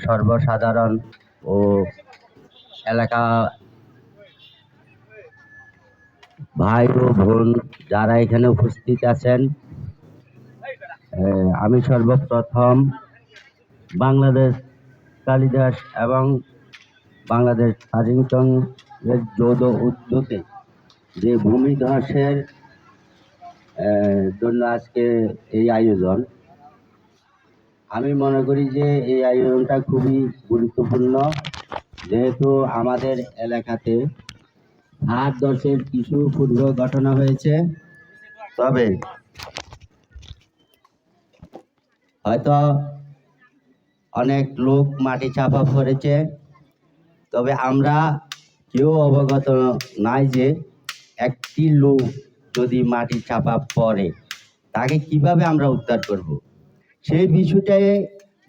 সর্বসাধারণ ও এলাকা ভাই ও বোন যারা এখানে উপস্থিত আছেন আমি সর্বপ্রথম বাংলাদেশ কালিদাস এবং বাংলাদেশ স্বাধীনতন্ত্রের যৌথ উদ্যোগে যে ভূমি ধসের আহ, জন্য আজকে এই আয়োজন আমি মনে করি যে এই আয়োজনটা খুবই গুরুত্বপূর্ণ। যেহেতু আমাদের এলাকাতে হাট দশের কিছু পূর্ব ঘটনা হয়েছে। তবে হয়তো অনেক লোক মাটি চাপা পড়েছে। তবে আমরা কেউ অবগত নাই যে একটি লোক যদি মাটি চাপা পড়ে, তাকে কীভাবে আমরা উদ্ধার করব। সেই বিষয়টাই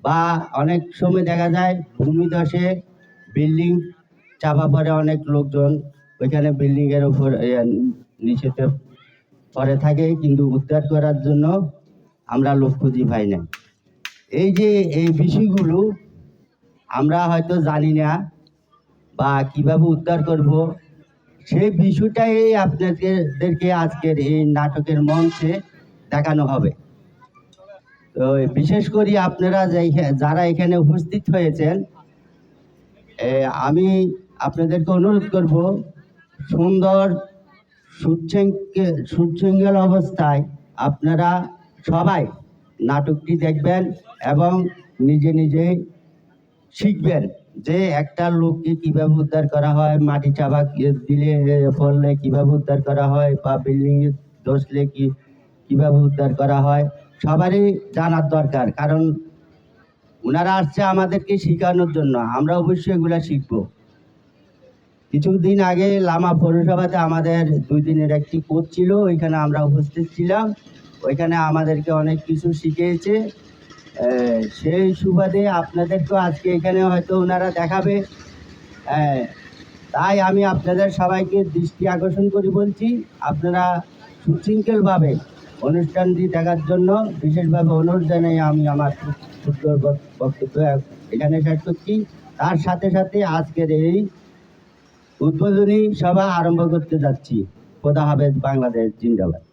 বা অনেক সময় দেখা যায় ভূমিধসে বিল্ডিং চাপা পড়ে অনেক লোকজন। ওইখানে বিল্ডিংয়ের উপর নিচেতে পড়ে থাকে। কিন্তু উদ্ধার করার জন্য আমরা লোক খুঁজি পাই না। এই যে এই বিষয়গুলো আমরা হয়তো জানি না বা কীভাবে উদ্ধার করব, সেই বিষয়টাই আপনাদেরকে আজকের এই নাটকের মঞ্চে দেখানো হবে। বিশেষ করে আপনারা যে- যারা এখানে উপস্থিত হয়েছেন আমি আপনাদেরকে অনুরোধ করব সুন্দর সুশৃঙ্খল অবস্থায় আপনারা সবাই নাটকটি দেখবেন এবং নিজে নিজে শিখবেন যে একটা লোককে কীভাবে উদ্ধার করা হয়, মাটি চাপা দিলে পড়লে কীভাবে উদ্ধার করা হয়, বা বিল্ডিং ধসলে কী, কীভাবে উদ্ধার করা হয়। সবারই জানার দরকার, কারণ ওনারা আসছে আমাদেরকে শেখানোর জন্য, আমরা অবশ্যই এগুলা শিখব। কিছুদিন আগে লামা পৌরসভাতে আমাদের দুই দিনের একটি কোচ ছিল, ওইখানে আমরা উপস্থিত ছিলাম। ওইখানে আমাদেরকে অনেক কিছু শিখিয়েছে। সেই সুবাদে আপনাদেরকেও আজকে এখানে হয়তো ওনারা দেখাবে। তাই আমি আপনাদের সবাইকে দৃষ্টি আকর্ষণ করি বলছি, আপনারা সুশৃঙ্খলভাবে অনুষ্ঠানটি দেখার জন্য বিশেষভাবে অনুরোধ জানাই আমি আমার ক্ষুদ্র বক- বক্তব্য এখানে শেষ করছি। তার সাথে সাথে আজকের এই উদ্বোধনী সভা আরম্ভ করতে যাচ্ছি। খোদা হবে বাংলাদেশ জিন্দাবাদ।